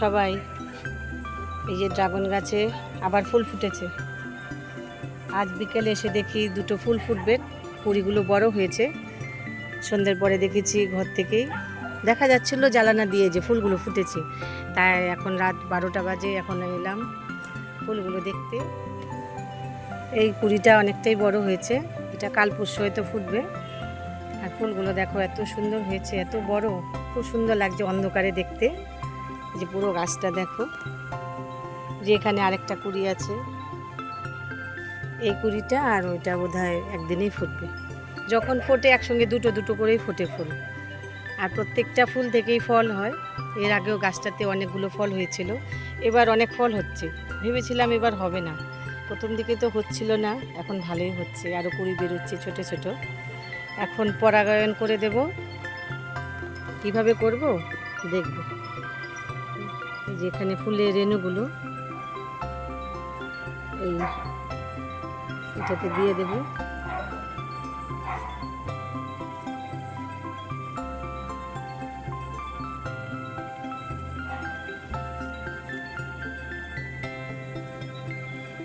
সবাই, এই যে ড্রাগন গাছে আবার ফুল ফুটেছে। আজ বিকেলে এসে দেখি দুটো ফুল ফুটবে কুড়িগুলো বড় হয়েছে। সন্ধ্যের পরে দেখেছি ঘর থেকেই। দেখা যাচ্ছিল জ্বালানা দিয়ে যে ফুলগুলো ফুটেছে। তাই এখন রাত বারোটা বাজে, এখন এলাম ফুলগুলো দেখতে। এই কুড়িটা অনেকটাই বড় হয়েছে, এটা কাল পরশু হয়তো ফুটবে। আর ফুলগুলো দেখো এত সুন্দর হয়েছে, এত বড়, খুব সুন্দর লাগছে অন্ধকারে দেখতে। যে পুরো গাছটা দেখো, যে এখানে আরেকটা কুড়ি আছে। এই কুড়িটা আর ওইটা বোধ হয় একদিনেই ফুটবে। যখন ফোটে একসঙ্গে দুটো দুটো করেই ফোটে ফুল। আর প্রত্যেকটা ফুল থেকেই ফল হয়। এর আগেও গাছটাতে অনেকগুলো ফল হয়েছিল। এবার অনেক ফল হচ্ছে। ভেবেছিলাম এবার হবে না। প্রথম দিকে তো হচ্ছিল না, এখন ভালোই হচ্ছে। আরও কুড়ি বেরোচ্ছে ছোট ছোট। এখন পরাগায়ন করে দেব। কীভাবে করব? দেখব। এই যে এখানে ফুলের রেণুগুলো, এই এটাতে দিয়ে দেব।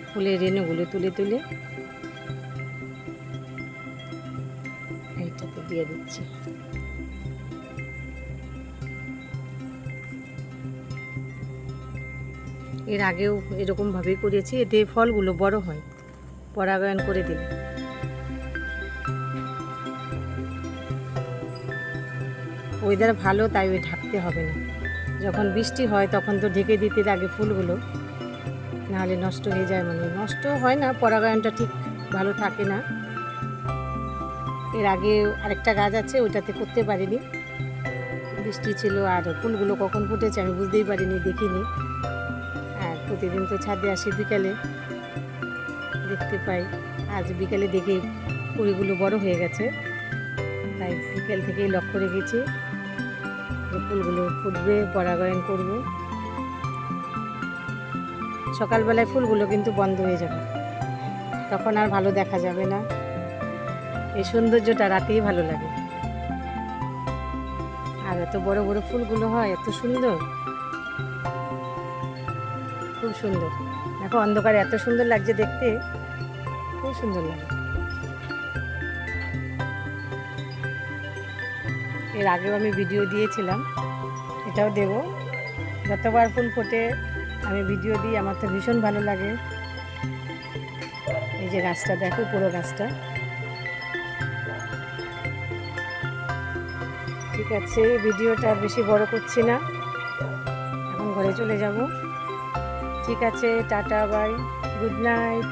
ফুলের রেণুগুলো তুলে তুলে এইটাতে দিয়ে দিচ্ছি। এর আগেও এরকমভাবেই করেছি এতে ফলগুলো বড় হয়। পরাগায়ন করে দিলে। ওয়েদার ভালো, তাই ওই ঢাকতে হবে না। যখন বৃষ্টি হয়, তখন তো ঢেকে দিতে লাগে ফুলগুলো। নাহলে নষ্ট হয়ে যায় মানে নষ্ট হয় না, পরাগায়নটা ঠিক ভালো থাকে না। এর আগে আরেকটা গাছ আছে, ওইটাতে করতে পারিনি। বৃষ্টি ছিল আর ফুলগুলো কখন ফুটেছে আমি বুঝতেই পারিনি, দেখিনি। প্রতিদিন তো ছাদে আসি বিকালে। দেখতে পাই। আজ বিকালে দেখে কুড়িগুলো বড় হয়ে গেছে। তাই বিকেল থেকেই লক্ষ্য রেখেছি যে ফুলগুলো ফুটবে, পরাগায়ন করব। সকালবেলায় ফুলগুলো কিন্তু বন্ধ হয়ে যাবে। তখন আর ভালো দেখা যাবে না। এই সৌন্দর্যটা রাতেই ভালো লাগে। আর এত বড় বড় ফুলগুলো হয়, এত সুন্দর। খুব সুন্দর। দেখো অন্ধকার এত সুন্দর লাগছে দেখতে। খুব সুন্দর লাগে। এর আগেও আমি ভিডিও দিয়েছিলাম। এটাও দেব। যতবার ফুল ফোটে, আমি ভিডিও দিই। আমার তো ভীষণ ভালো লাগে। এই যে গাছটা, দেখো পুরো গাছটা। ঠিক আছে ভিডিওটা বেশি বড় করছি না। এখন ঘরে চলে যাব। ঠিক আছে টাটা বাই। Good night.